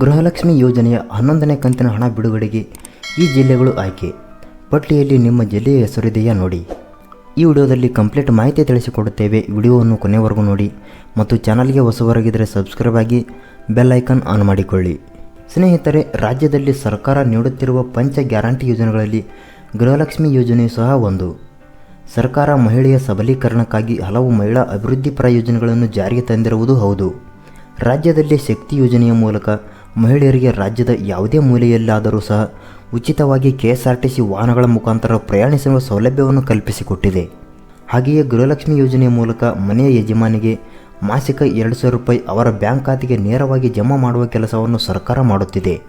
ಗೃಹಲಕ್ಷ್ಮಿ ಯೋಜನೆಯ ಹನ್ನೊಂದನೇ ಕಂತಿನ ಹಣ ಬಿಡುಗಡೆಗೆ ಈ ಜಿಲ್ಲೆಗಳು ಆಯ್ಕೆ. ಪಟ್ಟಿಯಲ್ಲಿ ನಿಮ್ಮ ಜಿಲ್ಲೆಯ ಹೆಸರಿದೆಯಾ ನೋಡಿ. ಈ ವಿಡಿಯೋದಲ್ಲಿ ಕಂಪ್ಲೀಟ್ ಮಾಹಿತಿ ತಿಳಿಸಿಕೊಡುತ್ತೇವೆ. ವಿಡಿಯೋವನ್ನು ಕೊನೆವರೆಗೂ ನೋಡಿ ಮತ್ತು ಚಾನಲ್ಗೆ ಹೊಸವರಾಗಿದ್ದರೆ ಸಬ್ಸ್ಕ್ರೈಬ್ ಆಗಿ ಬೆಲ್ ಐಕಾನ್ ಆನ್ ಮಾಡಿಕೊಳ್ಳಿ. ಸ್ನೇಹಿತರೆ, ರಾಜ್ಯದಲ್ಲಿ ಸರ್ಕಾರ ನೀಡುತ್ತಿರುವ ಪಂಚ ಗ್ಯಾರಂಟಿ ಯೋಜನೆಗಳಲ್ಲಿ ಗೃಹಲಕ್ಷ್ಮಿ ಯೋಜನೆಯು ಸಹ ಒಂದು. ಸರ್ಕಾರ ಮಹಿಳೆಯ ಸಬಲೀಕರಣಕ್ಕಾಗಿ ಹಲವು ಮಹಿಳಾ ಅಭಿವೃದ್ಧಿಪರ ಯೋಜನೆಗಳನ್ನು ಜಾರಿಗೆ ತಂದಿರುವುದು ಹೌದು. ರಾಜ್ಯದಲ್ಲಿ ಶಕ್ತಿ ಯೋಜನೆಯ ಮೂಲಕ ಮಹಿಳೆಯರಿಗೆ ರಾಜ್ಯದ ಯಾವುದೇ ಮೂಲೆಯಲ್ಲಾದರೂ ಸಹ ಉಚಿತವಾಗಿ ಕೆಎಸ್ಆರ್ಟಿಸಿ ವಾಹನಗಳ ಮುಖಾಂತರ ಪ್ರಯಾಣಿಸುವ ಸೌಲಭ್ಯವನ್ನು ಕಲ್ಪಿಸಿಕೊಟ್ಟಿದೆ. ಹಾಗೆಯೇ ಗೃಹಲಕ್ಷ್ಮಿ ಯೋಜನೆಯ ಮೂಲಕ ಮನೆಯ ಯಜಮಾನಿಗೆ ಮಾಸಿಕ ಎರಡು ಸಾವಿರ ರೂಪಾಯಿ ಅವರ ಬ್ಯಾಂಕ್ ಖಾತೆಗೆ ನೇರವಾಗಿ ಜಮಾ ಮಾಡುವ ಕೆಲಸವನ್ನು ಸರ್ಕಾರ ಮಾಡುತ್ತಿದೆ.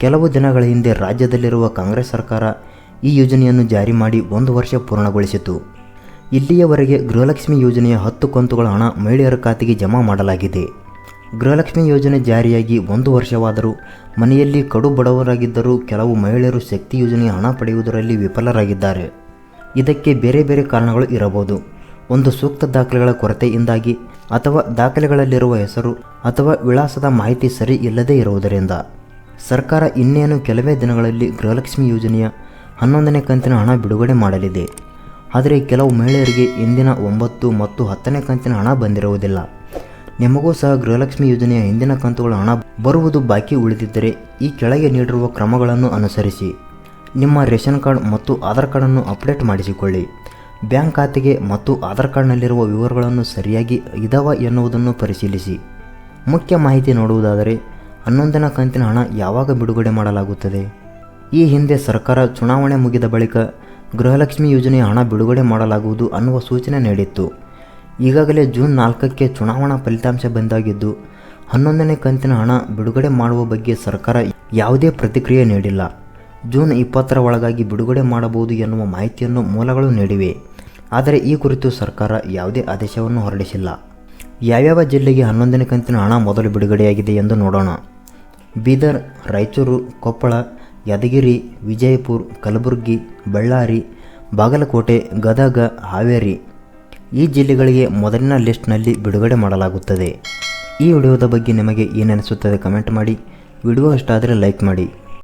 ಕೆಲವು ದಿನಗಳ ಹಿಂದೆ ರಾಜ್ಯದಲ್ಲಿರುವ ಕಾಂಗ್ರೆಸ್ ಸರ್ಕಾರ ಈ ಯೋಜನೆಯನ್ನು ಜಾರಿ ಮಾಡಿ ಒಂದು ವರ್ಷ ಪೂರ್ಣಗೊಳಿಸಿತು. ಇಲ್ಲಿಯವರೆಗೆ ಗೃಹಲಕ್ಷ್ಮಿ ಯೋಜನೆಯ ಹತ್ತು ಕಂತುಗಳ ಹಣ ಮಹಿಳೆಯರ ಖಾತೆಗೆ ಜಮಾ ಮಾಡಲಾಗಿದೆ. ಗೃಹಲಕ್ಷ್ಮಿ ಯೋಜನೆ ಜಾರಿಯಾಗಿ ಒಂದು ವರ್ಷವಾದರೂ ಮನೆಯಲ್ಲಿ ಕಡು ಬಡವರಾಗಿದ್ದರೂ ಕೆಲವು ಮಹಿಳೆಯರು ಶಕ್ತಿ ಯೋಜನೆಯ ಹಣ ಪಡೆಯುವುದರಲ್ಲಿ ವಿಫಲರಾಗಿದ್ದಾರೆ. ಇದಕ್ಕೆ ಬೇರೆ ಬೇರೆ ಕಾರಣಗಳು ಇರಬಹುದು. ಒಂದು ಸೂಕ್ತ ದಾಖಲೆಗಳ ಕೊರತೆಯಿಂದಾಗಿ ಅಥವಾ ದಾಖಲೆಗಳಲ್ಲಿರುವ ಹೆಸರು ಅಥವಾ ವಿಳಾಸದ ಮಾಹಿತಿ ಸರಿ ಇಲ್ಲದೇ ಇರುವುದರಿಂದ. ಸರ್ಕಾರ ಇನ್ನೇನು ಕೆಲವೇ ದಿನಗಳಲ್ಲಿ ಗೃಹಲಕ್ಷ್ಮಿ ಯೋಜನೆಯ ಹನ್ನೊಂದನೇ ಕಂತಿನ ಹಣ ಬಿಡುಗಡೆ ಮಾಡಲಿದೆ. ಆದರೆ ಕೆಲವು ಮಹಿಳೆಯರಿಗೆ ಇಂದಿನ ಒಂಬತ್ತು ಮತ್ತು ಹತ್ತನೇ ಕಂತಿನ ಹಣ ಬಂದಿರುವುದಿಲ್ಲ. ನಿಮಗೂ ಸಹ ಗೃಹಲಕ್ಷ್ಮಿ ಯೋಜನೆಯ ಹಿಂದಿನ ಕಂತುಗಳ ಹಣ ಬರುವುದು ಬಾಕಿ ಉಳಿದಿದ್ದರೆ ಈ ಕೆಳಗೆ ನೀಡಿರುವ ಕ್ರಮಗಳನ್ನು ಅನುಸರಿಸಿ. ನಿಮ್ಮ ರೇಷನ್ ಕಾರ್ಡ್ ಮತ್ತು ಆಧಾರ್ ಕಾರ್ಡನ್ನು ಅಪ್ಡೇಟ್ ಮಾಡಿಸಿಕೊಳ್ಳಿ. ಬ್ಯಾಂಕ್ ಖಾತೆಗೆ ಮತ್ತು ಆಧಾರ್ ಕಾರ್ಡ್ನಲ್ಲಿರುವ ವಿವರಗಳನ್ನು ಸರಿಯಾಗಿ ಇದಾವ ಎನ್ನುವುದನ್ನು ಪರಿಶೀಲಿಸಿ. ಮುಖ್ಯ ಮಾಹಿತಿ ನೋಡುವುದಾದರೆ, ಹನ್ನೊಂದನೇ ಕಂತಿನ ಹಣ ಯಾವಾಗ ಬಿಡುಗಡೆ ಮಾಡಲಾಗುತ್ತದೆ? ಈ ಹಿಂದೆ ಸರ್ಕಾರ ಚುನಾವಣೆ ಮುಗಿದ ಬಳಿಕ ಗೃಹಲಕ್ಷ್ಮಿ ಯೋಜನೆಯ ಹಣ ಬಿಡುಗಡೆ ಮಾಡಲಾಗುವುದು ಅನ್ನುವ ಸೂಚನೆ ನೀಡಿತ್ತು. ಈಗಾಗಲೇ ಜೂನ್ ನಾಲ್ಕಕ್ಕೆ ಚುನಾವಣಾ ಫಲಿತಾಂಶ ಬಂದಾಗಿದ್ದು, ಹನ್ನೊಂದನೇ ಕಂತಿನ ಹಣ ಬಿಡುಗಡೆ ಮಾಡುವ ಬಗ್ಗೆ ಸರ್ಕಾರ ಯಾವುದೇ ಪ್ರತಿಕ್ರಿಯೆ ನೀಡಿಲ್ಲ. ಜೂನ್ ಇಪ್ಪತ್ತರ ಒಳಗಾಗಿ ಬಿಡುಗಡೆ ಮಾಡಬಹುದು ಎನ್ನುವ ಮಾಹಿತಿಯನ್ನು ಮೂಲಗಳು ನೀಡಿವೆ. ಆದರೆ ಈ ಕುರಿತು ಸರ್ಕಾರ ಯಾವುದೇ ಆದೇಶವನ್ನು ಹೊರಡಿಸಿಲ್ಲ. ಯಾವ್ಯಾವ ಜಿಲ್ಲೆಗೆ ಹನ್ನೊಂದನೇ ಕಂತಿನ ಹಣ ಮೊದಲು ಬಿಡುಗಡೆಯಾಗಿದೆ ಎಂದು ನೋಡೋಣ. ಬೀದರ್, ರಾಯಚೂರು, ಕೊಪ್ಪಳ, ಯಾದಗಿರಿ, ವಿಜಯಪುರ, ಕಲಬುರಗಿ, ಬಳ್ಳಾರಿ, ಬಾಗಲಕೋಟೆ, ಗದಗ, ಹಾವೇರಿ ಈ ಜಿಲ್ಲೆಗಳಿಗೆ ಮೊದಲಿನ ಲಿಸ್ಟ್ನಲ್ಲಿ ಬಿಡುಗಡೆ ಮಾಡಲಾಗುತ್ತದೆ. ಈ ವಿಡಿಯೋದ ಬಗ್ಗೆ ನಿಮಗೆ ಏನನಿಸುತ್ತದೆ ಕಮೆಂಟ್ ಮಾಡಿ. ವಿಡಿಯೋ ಇಷ್ಟ ಆದರೆ ಲೈಕ್ ಮಾಡಿ.